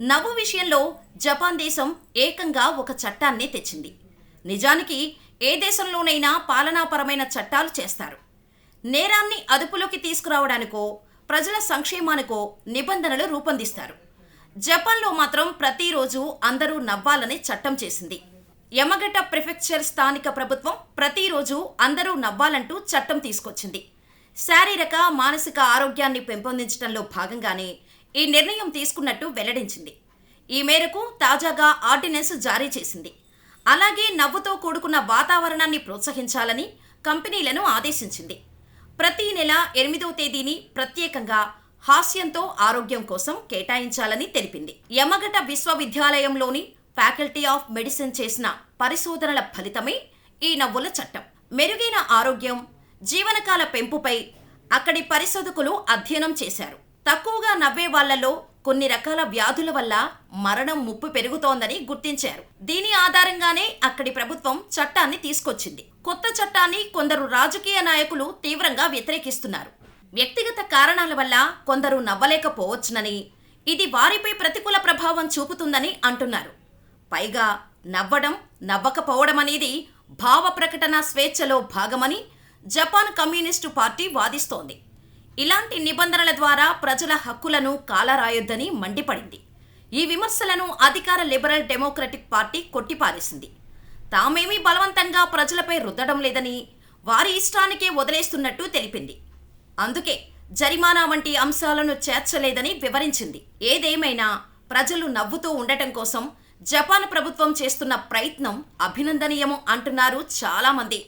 నవ్వు విషయంలో జపాన్ దేశం ఏకంగా ఒక చట్టాన్ని తెచ్చింది. నిజానికి ఏ దేశంలోనైనా పాలనాపరమైన చట్టాలు చేస్తారు. నేరాన్ని అదుపులోకి తీసుకురావడానికో ప్రజల సంక్షేమానికో నిబంధనలు రూపొందిస్తారు. జపాన్లో మాత్రం ప్రతిరోజు అందరూ నవ్వాలని చట్టం చేసింది. యమగట ప్రిఫెక్చర్ స్థానిక ప్రభుత్వం ప్రతిరోజు అందరూ నవ్వాలంటూ చట్టం తీసుకొచ్చింది. శారీరక మానసిక ఆరోగ్యాన్ని పెంపొందించడంలో భాగంగానే ఈ నిర్ణయం తీసుకున్నట్టు వెల్లడించింది. ఈ మేరకు తాజాగా ఆర్డినెన్స్ జారీ చేసింది. అలాగే నవ్వుతో కూడుకున్న వాతావరణాన్ని ప్రోత్సహించాలని కంపెనీలను ఆదేశించింది. ప్రతి నెల ఎనిమిదవ తేదీని ప్రత్యేకంగా హాస్యంతో ఆరోగ్యం కోసం కేటాయించాలని తెలిపింది. యమగట విశ్వవిద్యాలయంలోని ఫ్యాకల్టీ ఆఫ్ మెడిసిన్ చేసిన పరిశోధనల ఫలితమే ఈ నవ్వుల చట్టం. మెరుగైన ఆరోగ్యం జీవనకాల పెంపుపై అక్కడి పరిశోధకులు అధ్యయనం చేశారు. తక్కువగా నవ్వే వాళ్ళలో కొన్ని రకాల వ్యాధుల వల్ల మరణం ముప్పు పెరుగుతోందని గుర్తించారు. దీని ఆధారంగానే అక్కడి ప్రభుత్వం చట్టాన్ని తీసుకొచ్చింది. కొత్త చట్టాన్ని కొందరు రాజకీయ నాయకులు తీవ్రంగా వ్యతిరేకిస్తున్నారు. వ్యక్తిగత కారణాల వల్ల కొందరు నవ్వలేకపోవచ్చునని ఇది వారిపై ప్రతికూల ప్రభావం చూపుతుందని అంటున్నారు. పైగా నవ్వడం నవ్వకపోవడం అనేది భావ ప్రకటన స్వేచ్ఛలో భాగమని జపాన్ కమ్యూనిస్టు పార్టీ వాదిస్తోంది. ఇలాంటి నిబంధనల ద్వారా ప్రజల హక్కులను కాలరాయొద్దని మండిపడింది. ఈ విమర్శలను అధికార లిబరల్ డెమోక్రటిక్ పార్టీ కొట్టిపారేసింది. తామేమీ బలవంతంగా ప్రజలపై రుద్దడం లేదని వారి ఇష్టానికే వదిలేస్తున్నట్టు తెలిపింది. అందుకే జరిమానా వంటి అంశాలను చేర్చలేదని వివరించింది. ఏదేమైనా ప్రజలు నవ్వుతూ ఉండటం కోసం జపాన్ ప్రభుత్వం చేస్తున్న ప్రయత్నం అభినందనీయము అంటున్నారు చాలామంది.